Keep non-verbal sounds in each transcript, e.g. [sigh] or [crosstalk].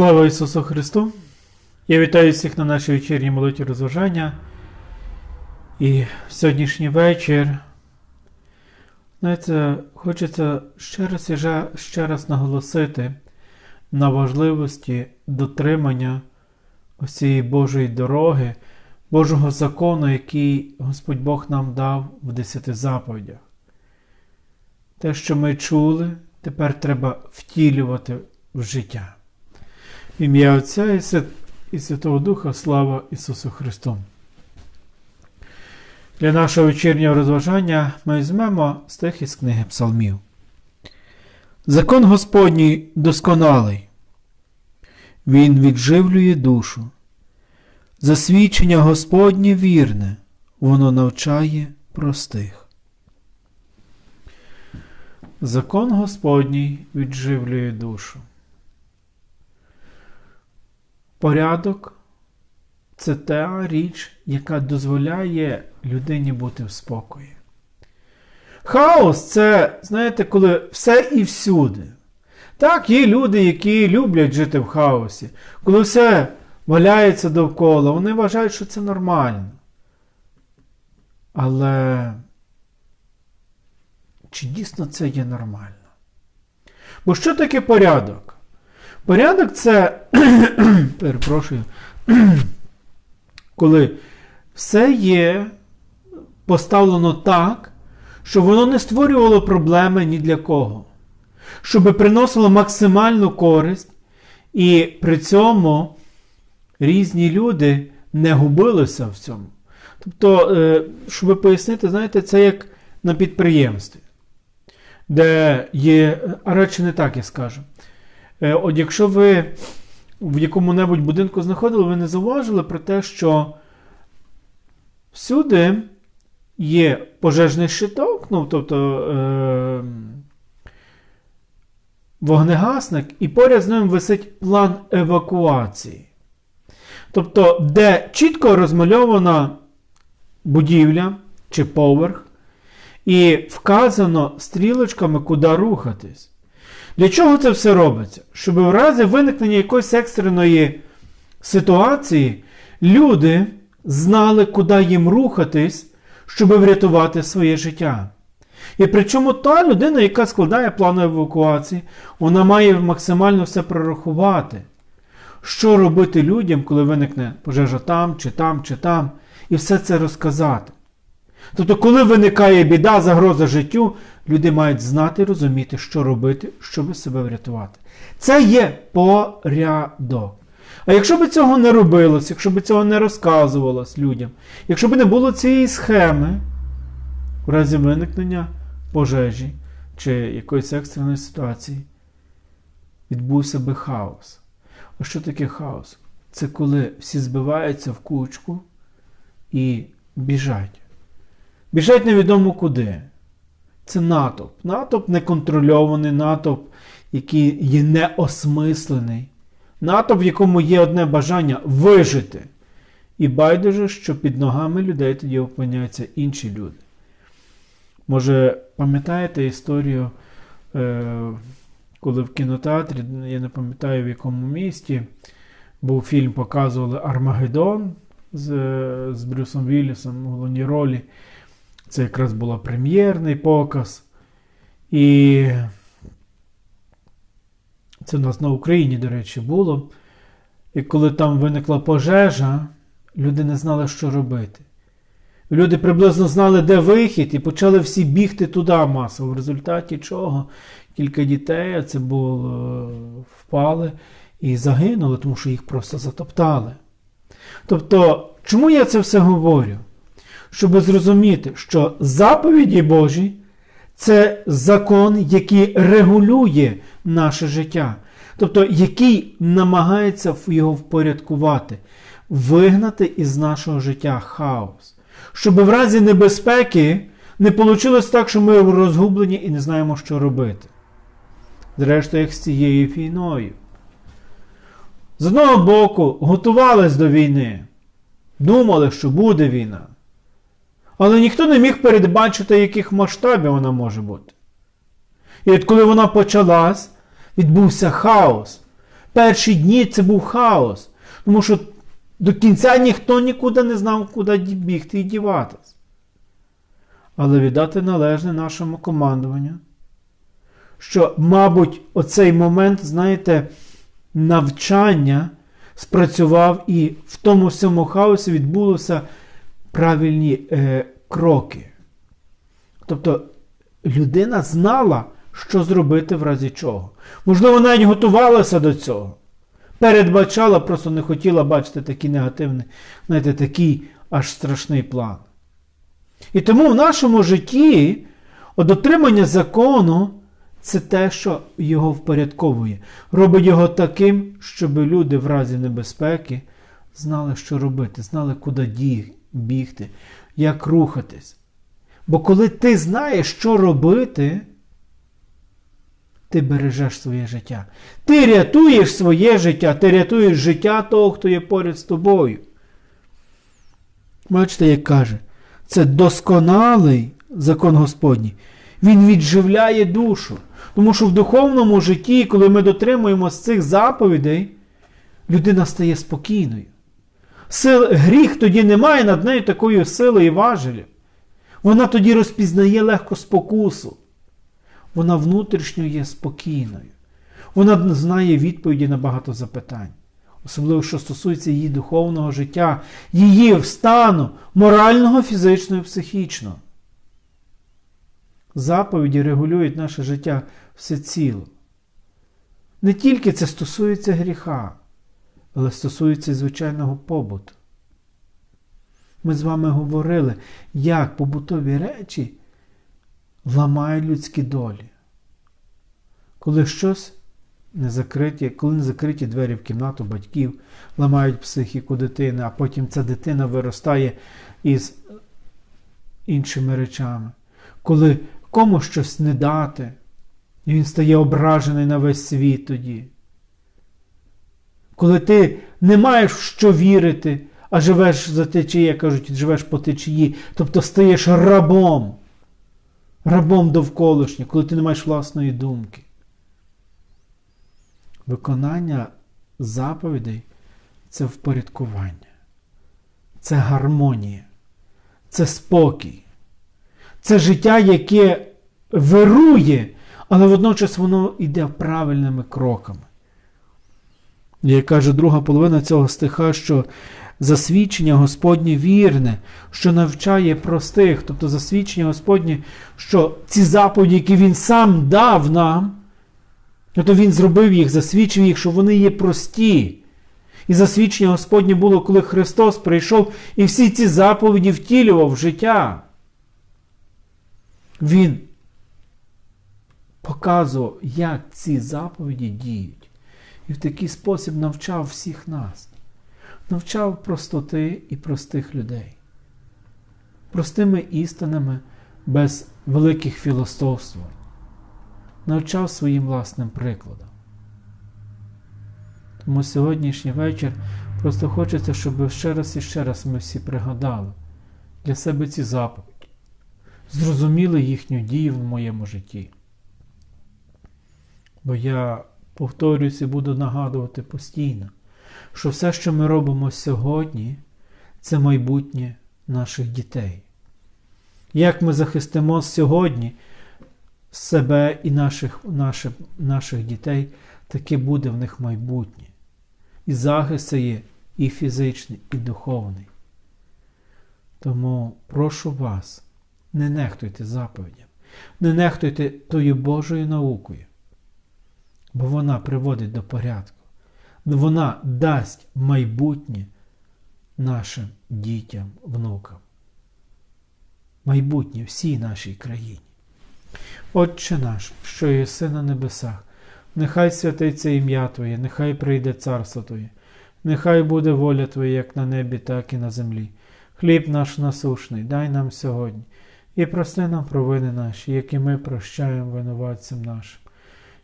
Слава Ісусу Христу! Я вітаю всіх на нашій вечірній молоті розважання. І в сьогоднішній вечір, знаєте, хочеться ще раз і ще раз наголосити на важливості дотримання ось цієї Божої дороги, Божого закону, який Господь Бог нам дав в десяти заповідях. Те, що ми чули, тепер треба втілювати в життя. Ім'я Отця і Святого Духа, слава Ісусу Христу. Для нашого вечірнього розважання ми візьмемо стих із книги Псалмів. Закон Господній досконалий. Він відживлює душу. Засвідчення Господнє вірне, воно навчає простих. Закон Господній відживлює душу. Порядок це та річ, яка дозволяє людині бути в спокої. Хаос це, знаєте, коли все і всюди. Так, є люди, які люблять жити в хаосі, коли все валяється довкола, вони вважають, що це нормально. Але чи дійсно це є нормально? Бо що таке порядок? Порядок це, [clears throat] перепрошую, [clears throat] коли все є поставлено так, щоб воно не створювало проблеми ні для кого, щоб приносило максимальну користь, і при цьому різні люди не губилися в цьому. Тобто, е, щоб пояснити, знаєте, це як на підприємстві, де є, а радше не так я скажу. Е, От якщо ви в якому-небудь будинку знаходили, ви не зауважили про те, що всюди є пожежний щиток, ну, тобто е- вогнегасник, і поряд з ним висить план евакуації. Тобто, де чітко розмальована будівля чи поверх, і вказано стрілочками, куди рухатись. Для чого це все робиться? Щоб в разі виникнення якоїсь екстреної ситуації люди знали, куди їм рухатись, щоб врятувати своє життя. І причому та людина, яка складає план евакуації, вона має максимально все прорахувати, що робити людям, коли виникне пожежа там, чи там, чи там, і все це розказати. Тобто, коли виникає біда, загроза життю, люди мають знати розуміти, що робити, щоб себе врятувати. Це є порядок. А якщо б цього не робилось, якщо б цього не розказувалось людям, якщо б не було цієї схеми, в разі виникнення пожежі чи якоїсь екстреної ситуації, відбувся би хаос. А що таке хаос? Це коли всі збиваються в кучку і біжать. Біжать невідомо куди. Це натовп. Натовп неконтрольований, натовп, який є неосмислений. Натовп, в якому є одне бажання вижити. І байдуже, що під ногами людей тоді опиняються інші люди. Може, пам'ятаєте історію, е, коли в кінотеатрі, я не пам'ятаю в якому місті, був фільм, показували Армагеддон з, з Брюсом Віллісом у головній ролі. Це якраз була прем'єрний показ. І це у нас на Україні, до речі, було. І коли там виникла пожежа, люди не знали, що робити. Люди приблизно знали, де вихід, і почали всі бігти туди масово. В результаті чого кілька дітей, а це було, впали і загинули, тому що їх просто затоптали. Тобто, чому я це все говорю? Щоб зрозуміти, що заповіді Божі це закон, який регулює наше життя, тобто який намагається його впорядкувати, вигнати із нашого життя хаос. Щоб в разі небезпеки не вийшло так, що ми розгублені і не знаємо, що робити. Зрештою, як з цією фійною. З одного боку, готувались до війни, думали, що буде війна. Але ніхто не міг передбачити, яких масштабів вона може бути. І от коли вона почалась, відбувся хаос. Перші дні це був хаос, тому що до кінця ніхто нікуди не знав, куди бігти і діватись. Але віддати належне нашому командуванню, що, мабуть, оцей момент, знаєте, навчання спрацював і в тому всьому хаосі відбулися правильні е, кроки. Тобто людина знала, що зробити в разі чого. Можливо, навіть готувалася до цього. Передбачала, просто не хотіла бачити такий негативний, знаєте, такий аж страшний план. І тому в нашому житті дотримання закону це те, що його впорядковує, робить його таким, щоб люди в разі небезпеки знали, що робити, знали, куди бігти, як рухатись. Бо коли ти знаєш, що робити, ти бережеш своє життя. Ти рятуєш своє життя, ти рятуєш життя того, хто є поряд з тобою. Бачите, як каже, це досконалий закон Господній. Він відживляє душу. Тому що в духовному житті, коли ми дотримуємося цих заповідей, людина стає спокійною. Сил, Гріх тоді не має над нею такої сили і важелі. Вона тоді розпізнає легко спокусу. Вона внутрішньо є спокійною. Вона знає відповіді на багато запитань. Особливо, що стосується її духовного життя, її стану морального, фізичного і психічного. Заповіді регулюють наше життя всеціло. Не тільки це стосується гріха, але стосується звичайного побуту. Ми з вами говорили, як побутові речі ламають людські долі. Коли щось не закриті, коли не закриті двері в кімнату батьків, ламають психіку дитини, а потім ця дитина виростає із іншими речами. Коли кому щось не дати, і він стає ображений на весь світ тоді. Коли ти не маєш в що вірити, а живеш за течії, кажуть, живеш по течії, тобто стаєш рабом, рабом довколишніх, коли ти не маєш власної думки. Виконання заповідей це впорядкування, це гармонія, це спокій, це життя, яке вирує, але водночас воно йде правильними кроками. Як каже друга половина цього стиха, що засвідчення Господнє вірне, що навчає простих, тобто засвідчення Господнє, що ці заповіді, які Він сам дав нам, тобто Він зробив їх, засвідчив їх, що вони є прості. І засвідчення Господнє було, коли Христос прийшов і всі ці заповіді втілював в життя. Він показував, як ці заповіді діють. І в такий спосіб навчав всіх нас навчав простоти і простих людей, простими істинами без великих філософствувань, навчав своїм власним прикладом. Тому сьогоднішній вечір просто хочеться, щоб ще раз і ще раз ми всі пригадали для себе ці заповіді, зрозуміли їхню дію в моєму житті. Бо я повторююся і буду нагадувати постійно що все, що ми робимо сьогодні, це майбутнє наших дітей. Як ми захистимо сьогодні себе і наших, наших, наших дітей, таке буде в них майбутнє. І захист це є і фізичний, і духовний. Тому прошу вас, не нехтуйте заповідям, не нехтуйте тою Божою наукою, бо вона приводить до порядку вона дасть майбутнє нашим дітям, внукам. Майбутнє всій нашій країні. Отче наш, що єси на небесах, нехай святиться ім'я Твоє, нехай прийде царство Твоє, нехай буде воля Твоя, як на небі, так і на землі. Хліб наш насушний, дай нам сьогодні, і прости нам провини наші, які ми прощаємо винуватцям нашим.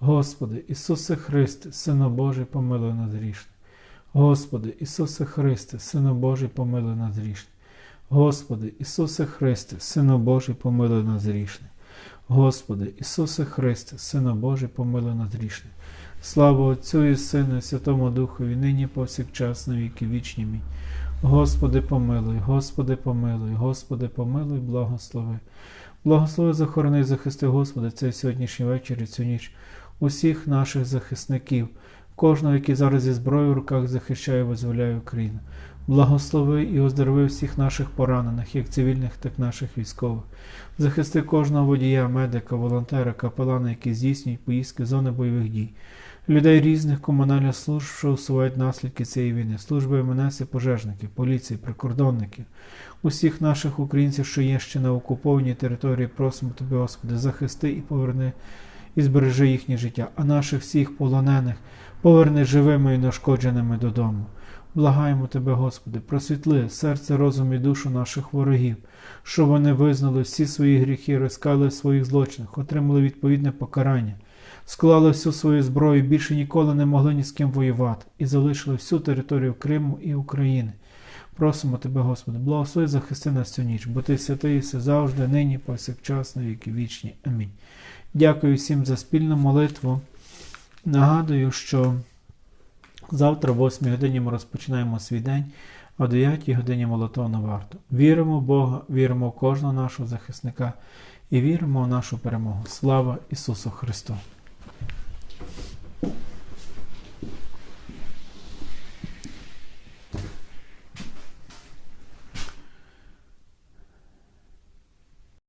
Господи, Ісусе Христе, Сину Божий, помилуй нас грішне. Господи, Ісусе Христе, Сину Божий, помилуй нас грішне. Господи, Ісусе Христе, Сину Божий, помилуй нас грішне. Господи, Ісусе Христе, Сину Божий, помилуй нас грішне. Слава Отцю і Сину, і Святому Духові, нині повсякчас на віки вічні. Амінь. Господи, помилуй, Господи, помилуй, Господи, помилуй, благослови. Благослови, захорони, захисти, Господи, цей сьогоднішній вечір і цю ніч усіх наших захисників, кожного, який зараз зі зброєю в руках захищає і визволяє Україну. Благослови і оздорови всіх наших поранених, як цивільних, так і наших військових. Захисти кожного водія, медика, волонтера, капелана, які здійснюють поїздки зони бойових дій, людей різних комунальних служб, що усувають наслідки цієї війни, служби МНС і пожежників, поліції, прикордонників, усіх наших українців, що є ще на окупованій території, просимо Тебе, Господи, захисти і поверни і збережи їхнє життя, а наших всіх полонених поверни живими і нашкодженими додому. Благаємо Тебе, Господи, просвітли серце, розум і душу наших ворогів, щоб вони визнали всі свої гріхи, розкали своїх злочинах, отримали відповідне покарання, склали всю свою зброю, більше ніколи не могли ні з ким воювати і залишили всю територію Криму і України. Просимо Тебе, Господи, благослови захисти нас цю ніч, бо Ти святий все завжди, нині, повсякчас, на віки вічні. Амінь. Дякую всім за спільну молитву. Нагадую, що завтра, в 8 годині, ми розпочинаємо свій день, а о 9 годині молитовна варта. Віримо в Бога, віримо в кожного нашого захисника і віримо в нашу перемогу. Слава Ісусу Христу!